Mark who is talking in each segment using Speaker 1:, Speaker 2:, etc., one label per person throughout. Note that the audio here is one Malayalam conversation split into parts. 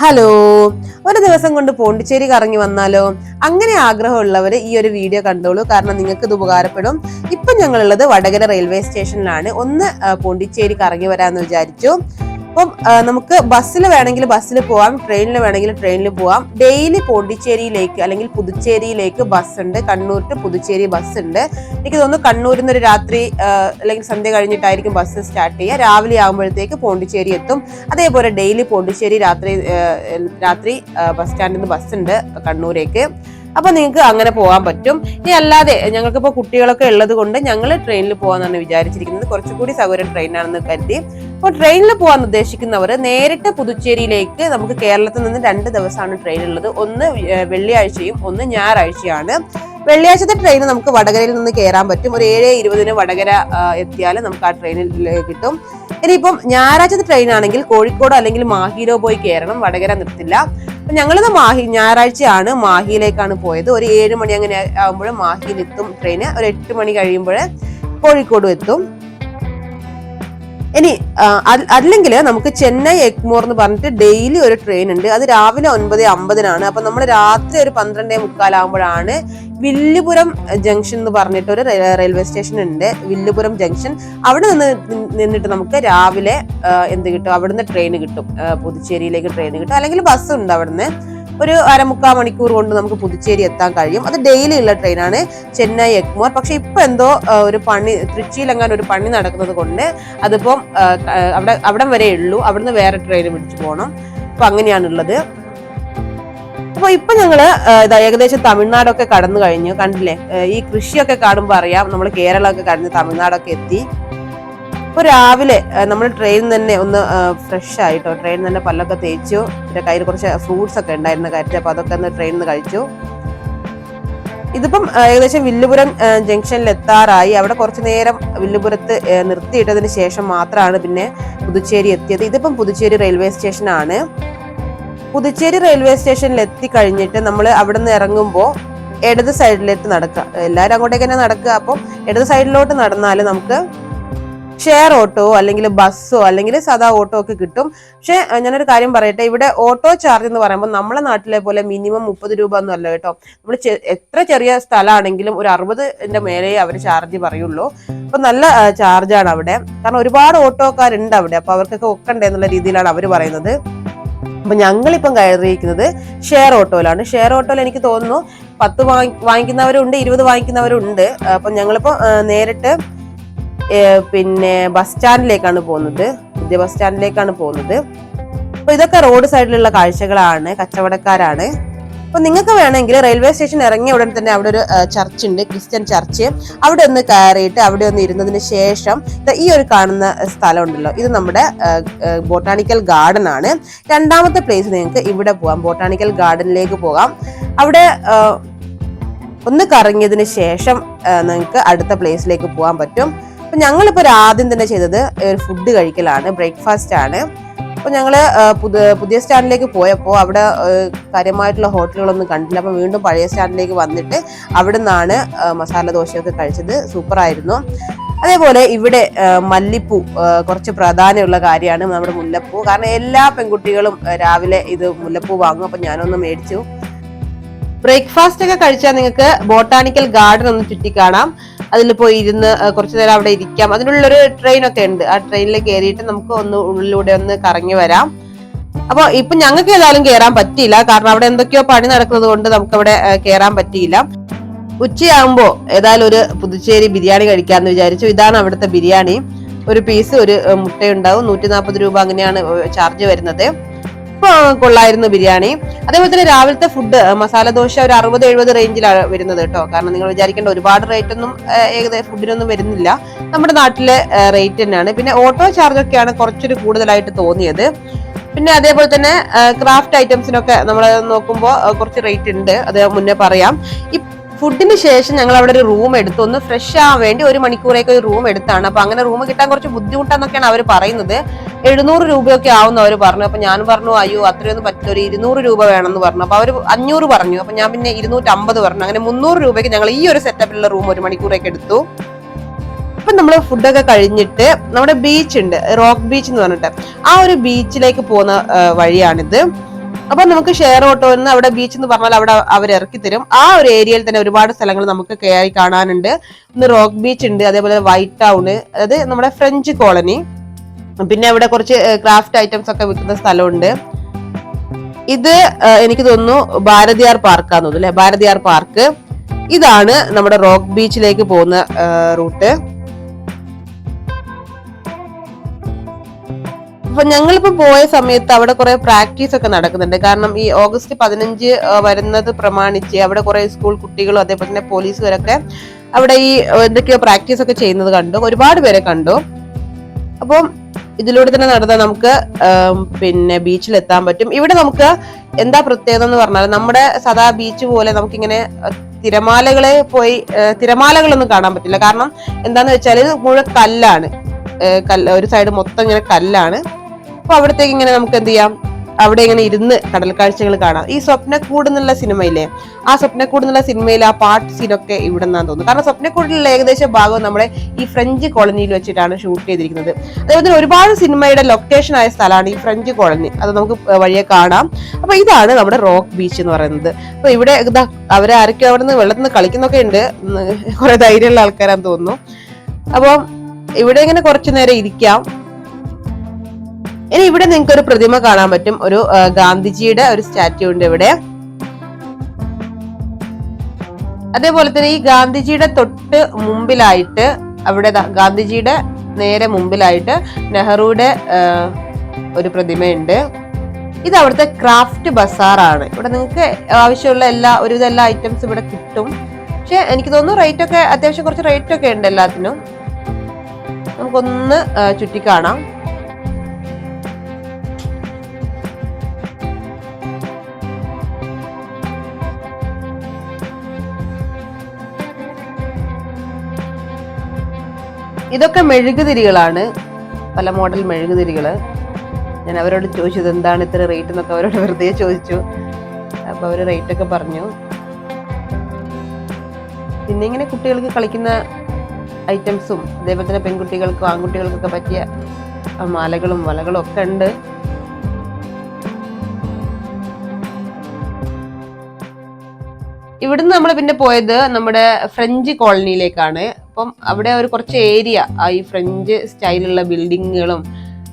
Speaker 1: ഹലോ. ഒരു ദിവസം കൊണ്ട് പോണ്ടിച്ചേരി കറങ്ങി വന്നാലോ? അങ്ങനെ ആഗ്രഹമുള്ളവർ ഈ ഒരു വീഡിയോ കണ്ടോളൂ. കാരണം നിങ്ങൾക്ക് ഇത് ഉപകാരപ്പെടും. ഇപ്പം ഞങ്ങളുള്ളത് വടകര റെയിൽവേ സ്റ്റേഷനിലാണ്. ഒന്ന് പോണ്ടിച്ചേരി കറങ്ങി വരാമെന്ന് വിചാരിച്ചു. അപ്പം നമുക്ക് ബസ്സിൽ വേണമെങ്കിൽ ബസ്സിൽ പോവാം ട്രെയിനിൽ വേണമെങ്കിൽ ട്രെയിനിൽ പോവാം. ഡെയിലി പോണ്ടിച്ചേരിയിലേക്ക് അല്ലെങ്കിൽ പുതുച്ചേരിയിലേക്ക് ബസ് ഉണ്ട് കണ്ണൂർ ടു പുതുച്ചേരി ബസ് ഉണ്ട് എനിക്ക് തോന്നുന്നു കണ്ണൂരിൽ നിന്ന് ഒരു രാത്രി അല്ലെങ്കിൽ സന്ധ്യ കഴിഞ്ഞിട്ടായിരിക്കും ബസ് സ്റ്റാർട്ട് ചെയ്യുക. രാവിലെ ആകുമ്പോഴത്തേക്ക് പോണ്ടിച്ചേരി എത്തും. അതേപോലെ ഡെയിലി പോണ്ടിച്ചേരി രാത്രി രാത്രി ബസ് സ്റ്റാൻഡിൽ നിന്ന് ബസ് ഉണ്ട് കണ്ണൂരേക്ക്. അപ്പൊ നിങ്ങൾക്ക് അങ്ങനെ പോകാൻ പറ്റും. ഇനി അല്ലാതെ ഞങ്ങൾക്കിപ്പോൾ കുട്ടികളൊക്കെ ഉള്ളത് കൊണ്ട് ഞങ്ങൾ ട്രെയിനിൽ പോകാന്നാണ് വിചാരിച്ചിരിക്കുന്നത്. കുറച്ചുകൂടി സൗകര്യം ട്രെയിനാണെന്ന് കരുതി. അപ്പോൾ ട്രെയിനിൽ പോകാൻ ഉദ്ദേശിക്കുന്നവർ നേരിട്ട് പുതുച്ചേരിയിലേക്ക് നമുക്ക് കേരളത്തിൽ നിന്ന് രണ്ട് ദിവസമാണ് ട്രെയിൻ ഉള്ളത്. ഒന്ന് വെള്ളിയാഴ്ചയും ഒന്ന് ഞായറാഴ്ചയാണ്. വെള്ളിയാഴ്ചത്തെ ട്രെയിൻ നമുക്ക് വടകരയിൽ നിന്ന് കയറാൻ പറ്റും. ഒരു ഏഴ് ഇരുപതിന് വടകര എത്തിയാൽ നമുക്ക് ആ ട്രെയിനിൽ കിട്ടും. ഇനിയിപ്പം ഞായറാഴ്ചത്തെ ട്രെയിൻ ആണെങ്കിൽ കോഴിക്കോട് അല്ലെങ്കിൽ മാഹിയിലോ പോയി കയറണം വടകര നിർത്തില്ല. അപ്പൊ ഞങ്ങളിത് മാഹി ഞായറാഴ്ചയാണ് മാഹിയിലേക്കാണ് പോയത്. ഒരു ഏഴ് മണി അങ്ങനെ ആകുമ്പോൾ മാഹിയിൽ എത്തും ട്രെയിന് ഒരു എട്ട് മണി കഴിയുമ്പോൾ കോഴിക്കോടും എത്തും. ഇനി അല്ലെങ്കിൽ നമുക്ക് ചെന്നൈ എഗ്മോർ എന്ന് പറഞ്ഞിട്ട് ഡെയിലി ഒരു ട്രെയിൻ ഉണ്ട്. അത് രാവിലെ ഒൻപത് അമ്പതിനാണ്. അപ്പൊ നമ്മൾ രാത്രി ഒരു പന്ത്രണ്ടേ മുക്കാലാകുമ്പോഴാണ് വില്ലുപുരം ജംഗ്ഷൻ എന്ന് പറഞ്ഞിട്ട് ഒരു റെയിൽ- റെയിൽവേ സ്റ്റേഷൻ ഉണ്ട്. വില്ലുപുരം ജംഗ്ഷൻ അവിടെ നിന്ന് നിന്നിട്ട് നമുക്ക് രാവിലെ എന്ത് കിട്ടും? അവിടുന്ന് ട്രെയിൻ കിട്ടും. പുതുച്ചേരിയിലേക്ക് ട്രെയിൻ കിട്ടും. അല്ലെങ്കിൽ ബസ് ഉണ്ട് അവിടുന്ന്. ഒരു അരമുക്കാൽ മണിക്കൂർ കൊണ്ട് നമുക്ക് പുതുച്ചേരി എത്താൻ കഴിയും. അത് ഡെയിലി ഉള്ള ട്രെയിനാണ് ചെന്നൈ എഗ്മോർ. പക്ഷെ ഇപ്പൊ എന്തോ ഒരു പണി തൃച്ചിയിലെങ്ങാൻ ഒരു പണി നടക്കുന്നത് കൊണ്ട് അതിപ്പം അവിടെ അവിടെ വരെ ഉള്ളൂ. അവിടുന്ന് വേറെ ട്രെയിൻ പിടിച്ചു പോകണം അപ്പൊ അങ്ങനെയാണുള്ളത്. അപ്പൊ ഇപ്പൊ ഞങ്ങൾ ആ, ഇതാ ഏകദേശം തമിഴ്നാടൊക്കെ കടന്നു കഴിഞ്ഞു. കണ്ടില്ലേ? ഈ കൃഷിയൊക്കെ കാണുമ്പോൾ അറിയാം. നമ്മൾ കേരളമൊക്കെ കടന്ന് തമിഴ്നാടൊക്കെ എത്തി. ഇപ്പൊ രാവിലെ നമ്മൾ ട്രെയിൻ തന്നെ ഒന്ന് ഫ്രഷ് ആയിട്ടോ ട്രെയിൻ തന്നെ പല്ലൊക്കെ തേച്ചു പിന്നെ കയ്യിൽ കുറച്ച് ഫ്രൂട്ട്സ് ഒക്കെ ഉണ്ടായിരുന്ന കാര്യത്തിൽ അപ്പോൾ അതൊക്കെ ഒന്ന് ട്രെയിനിൽ നിന്ന് കഴിച്ചു. ഇതിപ്പം ഏകദേശം വില്ലുപുരം ജംഗ്ഷനിൽ എത്താറായി. അവിടെ കുറച്ചു നേരം വില്ലുപുരത്ത് നിർത്തിയിട്ടതിന് ശേഷം മാത്രമാണ് പിന്നെ പുതുച്ചേരി എത്തിയത്. ഇതിപ്പം പുതുച്ചേരി റെയിൽവേ സ്റ്റേഷനാണ് പുതുച്ചേരി റെയിൽവേ സ്റ്റേഷനിൽ എത്തിക്കഴിഞ്ഞിട്ട് നമ്മൾ അവിടെ നിന്ന് ഇറങ്ങുമ്പോൾ ഇടത് സൈഡിലേക്ക് നടക്കുക എല്ലാവരും അങ്ങോട്ടേക്ക് തന്നെ നടക്കുക അപ്പോൾ ഇടത് സൈഡിലോട്ട് നടന്നാൽ നമുക്ക് ഷെയർ ഓട്ടോ അല്ലെങ്കിൽ ബസ്സോ അല്ലെങ്കിൽ സാധാ ഓട്ടോ ഒക്കെ കിട്ടും. പക്ഷെ ഞാനൊരു കാര്യം പറയട്ടെ. ഇവിടെ ഓട്ടോ ചാർജ് എന്ന് പറയുമ്പോൾ നമ്മളെ നാട്ടിലെ പോലെ മിനിമം മുപ്പത് രൂപ ഒന്നും അല്ല കേട്ടോ. നമ്മൾ എത്ര ചെറിയ സ്ഥലമാണെങ്കിലും ഒരു അറുപതിന്റെ മേലെ അവർ ചാർജ് പറയുള്ളൂ. അപ്പൊ നല്ല ചാർജാണ് അവിടെ. കാരണം ഒരുപാട് ഓട്ടോക്കാരുണ്ട് അവിടെ. അപ്പൊ അവർക്കൊക്കെ ഒക്കണ്ടേ എന്നുള്ള രീതിയിലാണ് അവർ പറയുന്നത്. അപ്പൊ ഞങ്ങളിപ്പം കയറിയിരിക്കുന്നത് ഷെയർ ഓട്ടോയിലാണ്. ഷെയർ ഓട്ടോയിൽ എനിക്ക് തോന്നുന്നു പത്ത് വാങ്ങി വാങ്ങിക്കുന്നവരുണ്ട് ഇരുപത് വാങ്ങിക്കുന്നവരുണ്ട്. അപ്പൊ ഞങ്ങളിപ്പോ നേരിട്ട് പിന്നെ ബസ് സ്റ്റാൻഡിലേക്കാണ് പോകുന്നത്. പുതിയ ബസ് സ്റ്റാൻഡിലേക്കാണ് പോകുന്നത്. അപ്പോൾ ഇതൊക്കെ റോഡ് സൈഡിലുള്ള കാഴ്ചകളാണ് കച്ചവടക്കാരാണ്. അപ്പോൾ നിങ്ങൾക്ക് വേണമെങ്കിൽ റെയിൽവേ സ്റ്റേഷൻ ഇറങ്ങിയ ഉടൻ തന്നെ അവിടെ ഒരു ചർച്ച് ഉണ്ട് ക്രിസ്ത്യൻ ചർച്ച്. അവിടെ ഒന്ന് കയറിയിട്ട് അവിടെ ഒന്ന് ഇരുന്നതിന് ശേഷം ഈ ഒരു കാണുന്ന സ്ഥലം ഉണ്ടല്ലോ ഇത് നമ്മുടെ ബോട്ടാണിക്കൽ ഗാർഡൻ ആണ്. രണ്ടാമത്തെ പ്ലേസ് നിങ്ങൾക്ക് ഇവിടെ പോകാം ബോട്ടാണിക്കൽ ഗാർഡനിലേക്ക് പോകാം. അവിടെ ഒന്ന് കറങ്ങിയതിന് ശേഷം നിങ്ങൾക്ക് അടുത്ത പ്ലേസിലേക്ക് പോകാൻ പറ്റും. അപ്പൊ ഞങ്ങളിപ്പോൾ ആദ്യം തന്നെ ചെയ്തത് ഒരു ഫുഡ് കഴിക്കലാണ് ബ്രേക്ക്ഫാസ്റ്റ് ആണ്. അപ്പോൾ ഞങ്ങൾ ആ, പുതിയ സ്റ്റാൻഡിലേക്ക് പോയപ്പോൾ അവിടെ കാര്യമായിട്ടുള്ള ഹോട്ടലുകളൊന്നും കണ്ടില്ല. അപ്പൊ വീണ്ടും പഴയ സ്റ്റാൻഡിലേക്ക് വന്നിട്ട് അവിടെ നിന്നാണ് മസാല ദോശയൊക്കെ കഴിച്ചത്. സൂപ്പറായിരുന്നു. അതേപോലെ ഇവിടെ മല്ലിപ്പൂ കുറച്ച് പ്രാധാന്യമുള്ള കാര്യമാണ് നമ്മുടെ മുല്ലപ്പൂ. കാരണം എല്ലാ പെൺകുട്ടികളും രാവിലെ ഇത് മുല്ലപ്പൂ വാങ്ങും. അപ്പൊ ഞാനൊന്ന് മേടിച്ചു. ബ്രേക്ക്ഫാസ്റ്റ് ഒക്കെ കഴിച്ചാൽ നിങ്ങൾക്ക് ബോട്ടാണിക്കൽ ഗാർഡൻ ഒന്ന് ചുറ്റിക്കാണാം അതിൽ പോയി ഇരുന്ന് കുറച്ചു നേരം അവിടെ ഇരിക്കാം. അതിനുള്ളൊരു ട്രെയിൻ ഒക്കെ ഉണ്ട്. ആ ട്രെയിനിൽ കയറിയിട്ട് നമുക്ക് ഒന്ന് ഉള്ളിലൂടെ ഒന്ന് കറങ്ങി വരാം. അപ്പോൾ ഇപ്പൊ ഞങ്ങൾക്ക് ഏതായാലും കയറാൻ പറ്റിയില്ല. കാരണം അവിടെ എന്തൊക്കെയോ പണി നടക്കുന്നത് കൊണ്ട് നമുക്ക് അവിടെ കയറാൻ പറ്റിയില്ല. ഉച്ചയാകുമ്പോൾ ഏതായാലും ഒരു പുതുച്ചേരി ബിരിയാണി കഴിക്കാമെന്ന് വിചാരിച്ചു. ഇതാണ് അവിടുത്തെ ബിരിയാണി. ഒരു പീസ് ഒരു മുട്ടയുണ്ടാവും. നൂറ്റി നാൽപ്പത് രൂപ അങ്ങനെയാണ് ചാർജ് വരുന്നത്. കൊള്ളായിരുന്നു ബിരിയാണി. അതേപോലെ തന്നെ രാവിലത്തെ ഫുഡ് മസാല ദോശ ഒരു അറുപത് എഴുപത് റേഞ്ചിലാണ് വരുന്നത് കേട്ടോ. കാരണം നിങ്ങൾ വിചാരിക്കേണ്ട ഒരുപാട് റേറ്റ് ഒന്നും ഏകദേശം ഫുഡിനൊന്നും വരുന്നില്ല. നമ്മുടെ നാട്ടിലെ റേറ്റ് തന്നെയാണ്. പിന്നെ ഓട്ടോ ചാർജ് ഒക്കെയാണ് കുറച്ചൊരു കൂടുതലായിട്ട് തോന്നിയത്. പിന്നെ അതേപോലെ തന്നെ ക്രാഫ്റ്റ് ഐറ്റംസിനൊക്കെ നമ്മൾ നോക്കുമ്പോൾ കുറച്ച് റേറ്റ് ഉണ്ട്. അത് മുന്നേ പറയാം. ഫുഡിന് ശേഷം ഞങ്ങൾ അവിടെ ഒരു റൂം എടുത്തു. ഒന്ന് ഫ്രഷ് ആവാൻ വേണ്ടി ഒരു മണിക്കൂറേക്ക് ഒരു റൂം എടുത്താണ്. അപ്പൊ അങ്ങനെ റൂം കിട്ടാൻ കുറച്ച് ബുദ്ധിമുട്ടാന്നൊക്കെയാണ് അവർ പറയുന്നത്. എഴുന്നൂറ് രൂപയൊക്കെ ആവും അവർ പറഞ്ഞു. അപ്പൊ ഞാൻ പറഞ്ഞു അയ്യോ അത്രയൊന്നും പറ്റില്ല. ഒരു ഇരുന്നൂറ് രൂപ വേണമെന്ന് പറഞ്ഞു. അപ്പൊ അവർ അഞ്ഞൂറ് പറഞ്ഞു. അപ്പൊ ഞാൻ പിന്നെ ഇരുന്നൂറ്റമ്പത് പറഞ്ഞു. അങ്ങനെ മുന്നൂറ് രൂപയ്ക്ക് ഞങ്ങൾ ഈ ഒരു സെറ്റപ്പിലുള്ള റൂം ഒരു മണിക്കൂറേക്ക് എടുത്തു. ഇപ്പൊ നമ്മൾ ഫുഡൊക്കെ കഴിഞ്ഞിട്ട് നമ്മുടെ ബീച്ച് ഉണ്ട്. റോക്ക് ബീച്ച് എന്ന് പറഞ്ഞിട്ട്. ആ ഒരു ബീച്ചിലേക്ക് പോകുന്ന വഴിയാണിത്. അപ്പൊ നമുക്ക് ഷെയർ ഓട്ടോ എന്ന് അവിടെ ബീച്ച് എന്ന് പറഞ്ഞാൽ അവിടെ അവർ ഇറക്കി തരും. ആ ഒരു ഏരിയയിൽ തന്നെ ഒരുപാട് സ്ഥലങ്ങൾ നമുക്ക് കയറി കാണാനുണ്ട്. ഇന്ന് റോക്ക് ബീച്ച് ഉണ്ട് അതേപോലെ വൈറ്റ് ടൗൺ അതായത് നമ്മുടെ ഫ്രഞ്ച് കോളനി പിന്നെ അവിടെ കുറച്ച് ക്രാഫ്റ്റ് ഐറ്റംസ് ഒക്കെ വിൽക്കുന്ന സ്ഥലമുണ്ട്. ഇത് എനിക്ക് തോന്നുന്നു ഭാരതിയാർ പാർക്കാന്ന് തോന്നുന്നു അല്ലെ? ഭാരതിയാർ പാർക്ക് ഇതാണ് നമ്മുടെ റോക്ക് ബീച്ചിലേക്ക് പോകുന്ന റൂട്ട് അപ്പൊ ഞങ്ങളിപ്പോ പോയ സമയത്ത് അവിടെ കുറെ പ്രാക്ടീസ് ഒക്കെ നടക്കുന്നുണ്ട്. കാരണം ഈ ഓഗസ്റ്റ് പതിനഞ്ച് വരുന്നത് പ്രമാണിച്ച് അവിടെ കുറെ സ്കൂൾ കുട്ടികളും അതേപോലെ തന്നെ പോലീസുകാരൊക്കെ അവിടെ ഈ എന്തൊക്കെയോ പ്രാക്ടീസ് ഒക്കെ ചെയ്യുന്നത് കണ്ടു. ഒരുപാട് പേരെ കണ്ടു. അപ്പം ഇതിലൂടെ തന്നെ നടന്നാൽ നമുക്ക് പിന്നെ ബീച്ചിൽ എത്താൻ പറ്റും. ഇവിടെ നമുക്ക് എന്താ പ്രത്യേകത എന്ന് പറഞ്ഞാൽ നമ്മുടെ സദാ ബീച്ച് പോലെ നമുക്കിങ്ങനെ തിരമാലകളെ പോയി തിരമാലകളൊന്നും കാണാൻ പറ്റില്ല. കാരണം എന്താന്ന് വെച്ചാൽ മുഴുവൻ കല്ലാണ്. കല്ല് ഒരു സൈഡ് മൊത്തം ഇങ്ങനെ കല്ലാണ്. അപ്പൊ അവിടത്തേക്ക് ഇങ്ങനെ നമുക്ക് എന്ത് ചെയ്യാം? അവിടെ ഇങ്ങനെ ഇരുന്ന് കടൽ കാഴ്ചകൾ കാണാം. ഈ സ്വപ്നക്കൂട് എന്നുള്ള സിനിമയിലെ ആ സ്വപ്നക്കൂട് എന്നുള്ള സിനിമയിലെ ആ പാട്ട് സീനൊക്കെ ഇവിടെ നിന്നാണ് തോന്നുന്നത് കാരണം സ്വപ്നക്കൂടിലുള്ള ഏകദേശം ഭാഗം നമ്മുടെ ഈ ഫ്രഞ്ച് കോളനിയിൽ വെച്ചിട്ടാണ് ഷൂട്ട് ചെയ്തിരിക്കുന്നത്. അതേപോലെ തന്നെ ഒരുപാട് സിനിമയുടെ ലൊക്കേഷൻ ആയ സ്ഥലമാണ് ഈ ഫ്രഞ്ച് കോളനി. അത് നമുക്ക് വഴിയെ കാണാം. അപ്പൊ ഇതാണ് നമ്മുടെ റോക്ക് ബീച്ച് എന്ന് പറയുന്നത്. അപ്പൊ ഇവിടെ ഇതാ അവരെ ആരൊക്കെ അവിടെ നിന്ന് വെള്ളത്തിൽ നിന്ന് കളിക്കുന്നൊക്കെ ഉണ്ട്. കുറെ ധൈര്യമുള്ള ആൾക്കാരാന്ന് തോന്നുന്നു. അപ്പം ഇവിടെ ഇങ്ങനെ കുറച്ചു നേരം ഇരിക്കാം. ഇനി ഇവിടെ നിങ്ങൾക്ക് ഒരു പ്രതിമ കാണാൻ പറ്റും. ഒരു ഗാന്ധിജിയുടെ ഒരു സ്റ്റാറ്റ്യൂ ഉണ്ട് ഇവിടെ. അതേപോലെ തന്നെ ഈ ഗാന്ധിജിയുടെ തൊട്ട് മുമ്പിലായിട്ട് അവിടെ ഗാന്ധിജിയുടെ നേരെ മുമ്പിലായിട്ട് നെഹ്റുവിടെ ഒരു പ്രതിമയുണ്ട്. ഇത് അവിടുത്തെ ക്രാഫ്റ്റ് ബസാറാണ്. ഇവിടെ നിങ്ങൾക്ക് ആവശ്യമുള്ള എല്ലാ ഒരുവിധ എല്ലാ ഐറ്റംസ് ഇവിടെ കിട്ടും. പക്ഷെ എനിക്ക് തോന്നുന്നു റേറ്റ് ഒക്കെ അത്യാവശ്യം കുറച്ച് റേറ്റ് ഒക്കെ ഉണ്ട് എല്ലാത്തിനും. നമുക്കൊന്ന് ചുറ്റി ചുറ്റിക്കാണാം. ഇതൊക്കെ മെഴുകുതിരികളാണ്. പല മോഡൽ മെഴുകുതിരികൾ ഞാൻ അവരോട് ചോദിച്ചത് എന്താണ് ഇത്ര റേറ്റ് എന്നൊക്കെ അവരോട് വെറുതെ ചോദിച്ചു. അപ്പൊ അവർ റേറ്റ് ഒക്കെ പറഞ്ഞു. പിന്നെ ഇങ്ങനെ കുട്ടികൾക്ക് കളിക്കുന്ന ഐറ്റംസും അതേപോലെ തന്നെ പെൺകുട്ടികൾക്കും ആൺകുട്ടികൾക്കൊക്കെ പറ്റിയ മാലകളും വലകളും ഒക്കെ ഉണ്ട്. ഇവിടുന്ന് നമ്മൾ പിന്നെ പോയത് നമ്മുടെ ഫ്രഞ്ച് കോളനിയിലേക്കാണ്. അപ്പം അവിടെ ഒരു കുറച്ച് ഏരിയ ഈ ഫ്രഞ്ച് സ്റ്റൈലുള്ള ബിൽഡിങ്ങുകളും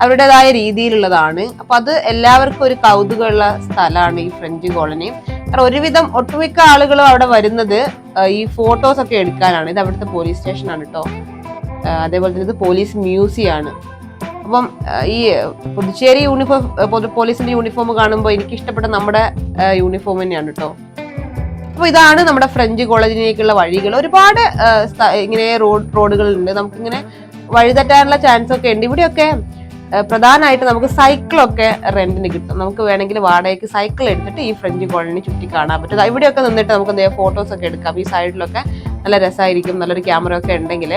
Speaker 1: അവരുടേതായ രീതിയിലുള്ളതാണ്. അപ്പൊ അത് എല്ലാവർക്കും ഒരു കൗതുകമുള്ള സ്ഥലമാണ് ഈ ഫ്രഞ്ച് കോളനി. കാരണം ഒരുവിധം ഒട്ടുമിക്ക ആളുകളും അവിടെ വരുന്നത് ഈ ഫോട്ടോസ് ഒക്കെ എടുക്കാനാണ്. ഇത് അവിടുത്തെ പോലീസ് സ്റ്റേഷനാണ് കേട്ടോ അതേപോലെ തന്നെ ഇത് പോലീസ് മ്യൂസിയം ആണ്. അപ്പം ഈ പുതുച്ചേരി യൂണിഫോം പോലീസിന്റെ യൂണിഫോം കാണുമ്പോൾ എനിക്ക് ഇഷ്ടപ്പെട്ട നമ്മുടെ യൂണിഫോം തന്നെയാണ് കേട്ടോ അപ്പൊ ഇതാണ് നമ്മുടെ ഫ്രഞ്ച് കോളേജിലേക്കുള്ള വഴികൾ. ഒരുപാട് ഇങ്ങനെ റോഡ് റോഡുകളുണ്ട്. നമുക്കിങ്ങനെ വഴിതെറ്റാനുള്ള ചാൻസ് ഒക്കെ ഉണ്ട്. ഇവിടെയൊക്കെ പ്രധാനമായിട്ട് നമുക്ക് സൈക്കിളൊക്കെ റെന്റിന് കിട്ടും. നമുക്ക് വേണമെങ്കിൽ വാടകയ്ക്ക് സൈക്കിൾ എടുത്തിട്ട് ഈ ഫ്രഞ്ച് കോളനി ചുറ്റി കാണാൻ പറ്റും. ഇവിടെയൊക്കെ നിന്നിട്ട് നമുക്ക് എന്തെങ്കിലും ഫോട്ടോസ് ഒക്കെ എടുക്കാം. ഈ സൈഡിലൊക്കെ നല്ല രസമായിരിക്കും. നല്ലൊരു ക്യാമറ ഒക്കെ ഉണ്ടെങ്കിൽ.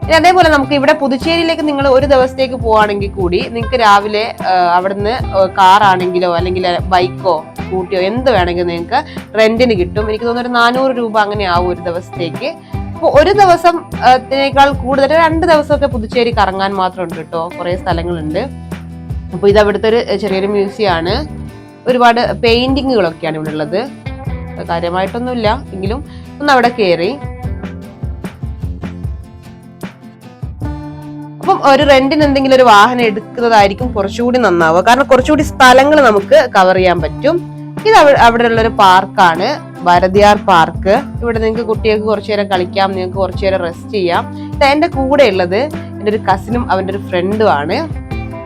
Speaker 1: പിന്നെ അതേപോലെ നമുക്ക് ഇവിടെ പുതുച്ചേരിയിലേക്ക് നിങ്ങൾ ഒരു ദിവസത്തേക്ക് പോവാണെങ്കിൽ കൂടി നിങ്ങൾക്ക് രാവിലെ അവിടുന്ന് കാറാണെങ്കിലോ അല്ലെങ്കിൽ ബൈക്കോ സ്കൂട്ടിയോ എന്ത് വേണമെങ്കിലും നിങ്ങൾക്ക് റെന്റിന് കിട്ടും. എനിക്ക് തോന്നുന്നു ഒരു നാനൂറ് രൂപ അങ്ങനെ ആവും ഒരു ദിവസത്തേക്ക്. അപ്പോൾ ഒരു ദിവസം ആ, ത്തിനേക്കാൾ കൂടുതൽ രണ്ട് ദിവസമൊക്കെ പുതുച്ചേരി കറങ്ങാൻ മാത്രം ഉണ്ട് കേട്ടോ. കുറേ സ്ഥലങ്ങളുണ്ട്. അപ്പോൾ ഇത് അവിടുത്തെ ഒരു ചെറിയൊരു മ്യൂസിയം ആണ്. ഒരുപാട് പെയിന്റിങ്ങുകളൊക്കെയാണ് ഇവിടെ ഉള്ളത് കാര്യമായിട്ടൊന്നുമില്ല. എങ്കിലും ഒന്ന് അവിടെ കയറി അപ്പം ഒരു റെന്റിന് എന്തെങ്കിലും ഒരു വാഹനം എടുക്കുന്നതായിരിക്കും കുറച്ചുകൂടി നന്നാവുക. കാരണം കുറച്ചുകൂടി സ്ഥലങ്ങൾ നമുക്ക് കവർ ചെയ്യാൻ പറ്റും. ഇത് അവിടെയുള്ള അവിടെ ഉള്ളൊരു പാർക്കാണ്. ഭാരതിയാർ പാർക്ക്. ഇവിടെ നിങ്ങൾക്ക് കുട്ടികൾക്ക് കുറച്ചു നേരം കളിക്കാം നിങ്ങൾക്ക് കുറച്ചു നേരം റെസ്റ്റ് ചെയ്യാം. ഇത് എന്റെ കൂടെ ഉള്ളത് എന്റെ ഒരു കസിനും അവന്റെ ഒരു ഫ്രണ്ടും ആണ്.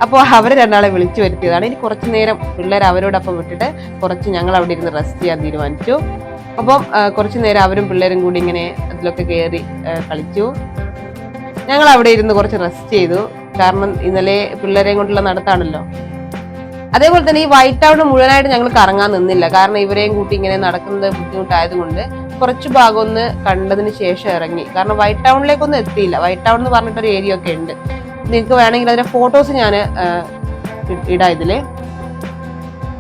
Speaker 1: അപ്പോൾ അവരെ രണ്ടാളെ വിളിച്ചു വരുത്തിയതാണ്. ഇനി കുറച്ച് നേരം പിള്ളേർ അവരോടൊപ്പം വിട്ടിട്ട് കുറച്ച് ഞങ്ങൾ അവിടെ ഇരുന്ന് റെസ്റ്റ് ചെയ്യാൻ തീരുമാനിച്ചു. അപ്പം കുറച്ചു നേരം അവരും പിള്ളേരും കൂടി ഇങ്ങനെ അതിലൊക്കെ കയറി കളിച്ചു. ഞങ്ങൾ അവിടെ ഇരുന്ന് കുറച്ച് റെസ്റ്റ് ചെയ്തു. കാരണം ഇന്നലെ പിള്ളേരെയും കൊണ്ടുള്ള നടത്താണല്ലോ. അതേപോലെ തന്നെ ഈ വൈറ്റ് ടൗൺ മുഴുവനായിട്ട് ഞങ്ങൾ കറങ്ങാൻ നിന്നില്ല. കാരണം ഇവരെയും കൂട്ടി ഇങ്ങനെ നടക്കുന്നത് ബുദ്ധിമുട്ടായതുകൊണ്ട് കുറച്ച് ഭാഗം ഒന്ന് കണ്ടതിന് ശേഷം ഇറങ്ങി. കാരണം വൈറ്റ് ടൗണിലേക്കൊന്നും എത്തിയില്ല. വൈറ്റ് ടൗൺ എന്ന് പറഞ്ഞിട്ടൊരു ഏരിയ ഒക്കെ ഉണ്ട്. നിങ്ങൾക്ക് വേണമെങ്കിൽ അതിന്റെ ഫോട്ടോസ് ഞാൻ ഇടാം ഇതിൽ.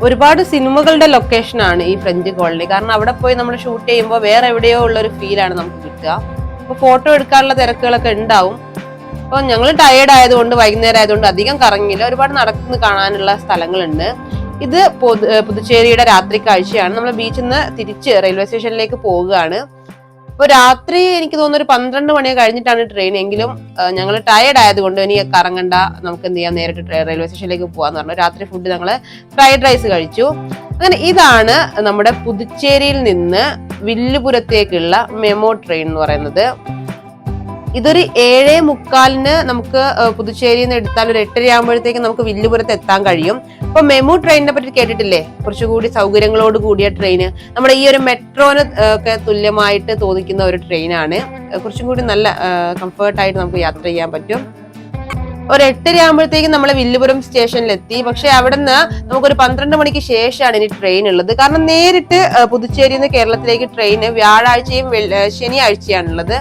Speaker 1: ഒരുപാട് സിനിമകളുടെ ലൊക്കേഷൻ ആണ് ഈ ഫ്രഞ്ച് കോളനി കാരണം അവിടെ പോയി നമ്മൾ ഷൂട്ട് ചെയ്യുമ്പോൾ വേറെ എവിടെയോ ഉള്ള ഒരു ഫീലാണ് നമുക്ക് കിട്ടുക. അപ്പോൾ ഫോട്ടോ എടുക്കാനുള്ള തിരക്കുകളൊക്കെ ഉണ്ടാവും. അപ്പോൾ ഞങ്ങൾ ടയേർഡ് ആയതുകൊണ്ട് വൈകുന്നേരം ആയതുകൊണ്ട് അധികം കറങ്ങിയില്ല ഒരുപാട് നടക്കുന്ന കാണാനുള്ള സ്ഥലങ്ങളുണ്ട്. ഇത് പുതുച്ചേരിയുടെ രാത്രി കാഴ്ചയാണ് നമ്മൾ ബീച്ചിൽ നിന്ന് തിരിച്ച് റെയിൽവേ സ്റ്റേഷനിലേക്ക് പോവുകയാണ്. അപ്പോൾ രാത്രി എനിക്ക് തോന്നുന്നു ഒരു പന്ത്രണ്ട് മണി കഴിഞ്ഞിട്ടാണ് ട്രെയിൻ എങ്കിലും ഞങ്ങൾ ടയേർഡ് ആയതുകൊണ്ട് ഇനി കറങ്ങണ്ട. നമുക്ക് എന്ത് ചെയ്യാം? നേരിട്ട് റെയിൽവേ സ്റ്റേഷനിലേക്ക് പോവാന്ന് പറഞ്ഞു. രാത്രി ഫുഡ് ഞങ്ങൾ ഫ്രൈഡ് റൈസ് കഴിച്ചു. അങ്ങനെ ഇതാണ് നമ്മുടെ പുതുച്ചേരിയിൽ നിന്ന് വില്ലുപുരത്തേക്കുള്ള മെമോ ട്രെയിൻ എന്ന് പറയുന്നത്. ഇതൊരു ഏഴേ മുക്കാലിന് നമുക്ക് പുതുച്ചേരിയിൽ നിന്ന് എടുത്താൽ ഒരു എട്ടര ആകുമ്പോഴത്തേക്ക് നമുക്ക് വില്ലുപുരത്ത് എത്താൻ കഴിയും. അപ്പൊ മെമു ട്രെയിനിനെ പറ്റി കേട്ടിട്ടില്ലേ? കുറച്ചുകൂടി സൗകര്യങ്ങളോട് കൂടിയ ട്രെയിൻ നമ്മുടെ ഈ ഒരു മെട്രോന് ഒക്കെ തുല്യമായിട്ട് തോന്നിക്കുന്ന ഒരു ട്രെയിനാണ്. കുറച്ചും കൂടി നല്ല കംഫർട്ടായിട്ട് നമുക്ക് യാത്ര ചെയ്യാൻ പറ്റും. ഒരു എട്ടര ആകുമ്പോഴത്തേക്കും നമ്മൾ വില്ലുപുരം സ്റ്റേഷനിലെത്തി. പക്ഷെ അവിടെ നിന്ന് നമുക്കൊരു പന്ത്രണ്ട് മണിക്ക് ശേഷമാണ് ഇനി ട്രെയിൻ ഉള്ളത് കാരണം നേരിട്ട് പുതുച്ചേരിയിൽ നിന്ന് കേരളത്തിലേക്ക് ട്രെയിൻ വ്യാഴാഴ്ചയും ശനിയാഴ്ചയാണുള്ളത്.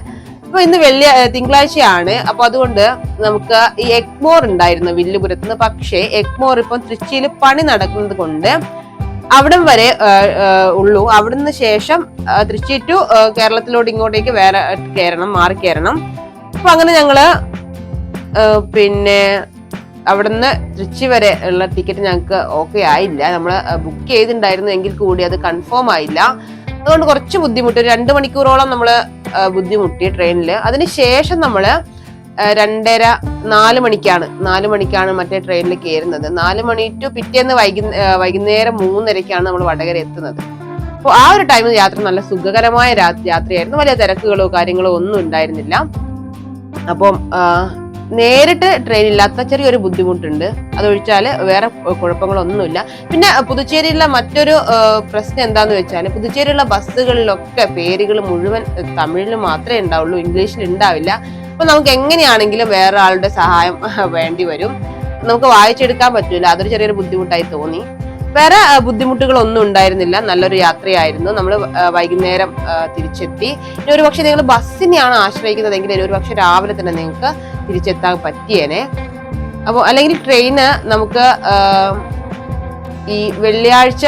Speaker 1: അപ്പൊ ഇന്ന് വെള്ളി തിങ്കളാഴ്ചയാണ്. അപ്പൊ അതുകൊണ്ട് നമുക്ക് ഈ എക്മോർ ഉണ്ടായിരുന്നു വില്ലുപുരത്ത് നിന്ന്. പക്ഷേ എക്മോർ ഇപ്പം തൃശ്ശിയിൽ പണി നടക്കുന്നത് കൊണ്ട് അവിടം വരെ ഉള്ളൂ. അവിടുന്ന് ശേഷം തൃശ്ശി ടു കേരളത്തിലോട്ട് ഇങ്ങോട്ടേക്ക് വേറെ കയറണം മാറി കയറണം. അപ്പൊ അങ്ങനെ ഞങ്ങൾ പിന്നെ അവിടുന്ന് തൃശ്ശി വരെ ഉള്ള ടിക്കറ്റ് ഞങ്ങൾക്ക് ഓക്കെ ആയില്ല. നമ്മൾ ബുക്ക് ചെയ്തിട്ടുണ്ടായിരുന്നു എങ്കിൽ കൂടി അത് കൺഫേം ആയില്ല. അതുകൊണ്ട് കുറച്ച് ബുദ്ധിമുട്ട്. രണ്ട് മണിക്കൂറോളം നമ്മൾ ബുദ്ധിമുട്ടി ട്രെയിനിൽ അതിനുശേഷം നമ്മൾ രണ്ടര നാല് മണിക്കാണ്. നാല് മണിക്കാണ് മറ്റേ ട്രെയിനിൽ കയറുന്നത്. നാല് മണി ടു പിറ്റേന്ന് വൈകു ഏഹ് വൈകുന്നേരം മൂന്നരയ്ക്കാണ് നമ്മൾ വടകര എത്തുന്നത്. അപ്പോൾ ആ ഒരു ടൈമിൽ യാത്ര നല്ല സുഖകരമായ യാത്രയായിരുന്നു. വലിയ തിരക്കുകളോ കാര്യങ്ങളോ ഒന്നും ഉണ്ടായിരുന്നില്ല. അപ്പം നേരിട്ട് ട്രെയിൻ ഇല്ലാത്ത ചെറിയൊരു ബുദ്ധിമുട്ടുണ്ട്. അതൊഴിച്ചാൽ വേറെ കുഴപ്പങ്ങളൊന്നുമില്ല. പിന്നെ പുതുച്ചേരിയിലെ മറ്റൊരു പ്രശ്നം എന്താന്ന് വെച്ചാൽ പുതുച്ചേരിയിലുള്ള ബസ്സുകളിലൊക്കെ പേരുകൾ മുഴുവൻ തമിഴിൽ മാത്രമേ ഉണ്ടാവുള്ളൂ ഇംഗ്ലീഷിൽ ഉണ്ടാവില്ല. അപ്പൊ നമുക്ക് എങ്ങനെയാണെങ്കിലും വേറെ ആളുടെ സഹായം വേണ്ടി വരും. നമുക്ക് വായിച്ചെടുക്കാൻ പറ്റൂല. അതൊരു ചെറിയൊരു ബുദ്ധിമുട്ടായി തോന്നി. വേറെ ബുദ്ധിമുട്ടുകളൊന്നും ഉണ്ടായിരുന്നില്ല. നല്ലൊരു യാത്രയായിരുന്നു. നമ്മൾ വൈകുന്നേരം തിരിച്ചെത്തി. ഇനി ഒരു പക്ഷേ നിങ്ങൾ ബസ്സിനെയാണ് ആശ്രയിക്കുന്നതെങ്കിൽ ഒരു പക്ഷേ രാവിലെ തന്നെ നിങ്ങൾക്ക് തിരിച്ചെത്താൻ പറ്റിയേനെ. അപ്പോൾ അല്ലെങ്കിൽ ട്രെയിന് നമുക്ക് ഈ വെള്ളിയാഴ്ച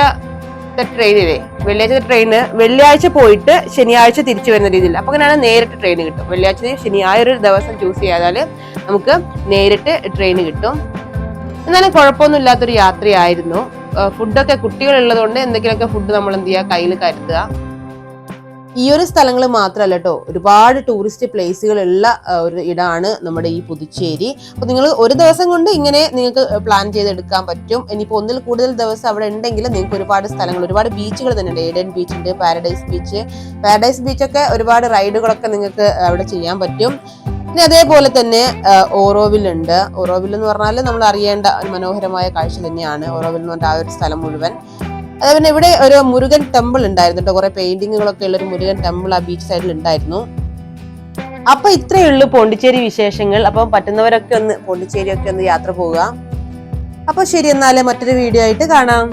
Speaker 1: ട്രെയിനിലെ വെള്ളിയാഴ്ച ട്രെയിന് വെള്ളിയാഴ്ച പോയിട്ട് ശനിയാഴ്ച തിരിച്ചു വരുന്ന രീതിയിൽ അപ്പോൾ അങ്ങനെയാണ് നേരിട്ട് ട്രെയിൻ കിട്ടും വെള്ളിയാഴ്ച ശനിയായ ഒരു ദിവസം ചൂസ് ചെയ്താൽ നമുക്ക് നേരിട്ട് ട്രെയിൻ കിട്ടും. എന്നാലും കുഴപ്പമൊന്നുമില്ലാത്തൊരു യാത്രയായിരുന്നു. ഫുഡൊക്കെ കുട്ടികളുള്ളത് കൊണ്ട് എന്തെങ്കിലുമൊക്കെ ഫുഡ് നമ്മൾ എന്ത് ചെയ്യുക കയ്യിൽ കരുതുക. ഈ ഒരു സ്ഥലങ്ങൾ മാത്രമല്ല കേട്ടോ ഒരുപാട് ടൂറിസ്റ്റ് പ്ലേസുകളുള്ള ഒരു ഇടമാണ് നമ്മുടെ ഈ പുതുച്ചേരി. അപ്പോൾ നിങ്ങൾ ഒരു ദിവസം കൊണ്ട് ഇങ്ങനെ നിങ്ങൾക്ക് പ്ലാൻ ചെയ്തെടുക്കാൻ പറ്റും. ഇനിയിപ്പോൾ ഒന്നിൽ കൂടുതൽ ദിവസം അവിടെ ഉണ്ടെങ്കിൽ നിങ്ങൾക്ക് ഒരുപാട് സ്ഥലങ്ങൾ ഒരുപാട് ബീച്ചുകൾ തന്നെ ഉണ്ട്. ഏഡൻ ബീച്ച് ഉണ്ട് പാരഡൈസ് ബീച്ച് പാരഡൈസ് ബീച്ചൊക്കെ ഒരുപാട് റൈഡുകളൊക്കെ നിങ്ങൾക്ക് അവിടെ ചെയ്യാൻ പറ്റും. പിന്നെ അതേപോലെ തന്നെ ഓറോവിലുണ്ട്. ഓറോവിൽ എന്ന് പറഞ്ഞാൽ നമ്മൾ അറിയേണ്ട ഒരു മനോഹരമായ കാഴ്ച തന്നെയാണ് ഓറോവിൽ എന്ന് പറഞ്ഞ ആ ഒരു സ്ഥലം മുഴുവൻ. അതുപോലെ ഇവിടെ ഒരു മുരുകൻ ടെമ്പിൾ ഉണ്ടായിരുന്നു കേട്ടോ. കുറെ പെയിന്റിങ്ങുകളൊക്കെ ഉള്ള ഒരു മുരുകൻ ടെമ്പിൾ ആ ബീച്ച് സൈഡിൽ ഉണ്ടായിരുന്നു. അപ്പൊ ഇത്രയേ ഉള്ളൂ പോണ്ടിച്ചേരി വിശേഷങ്ങൾ. അപ്പം പറ്റുന്നവരൊക്കെ ഒന്ന് പോണ്ടിച്ചേരി ഒക്കെ ഒന്ന് യാത്ര പോവുക. അപ്പൊ ശരി എന്നാലേ മറ്റൊരു വീഡിയോ ആയിട്ട് കാണാം.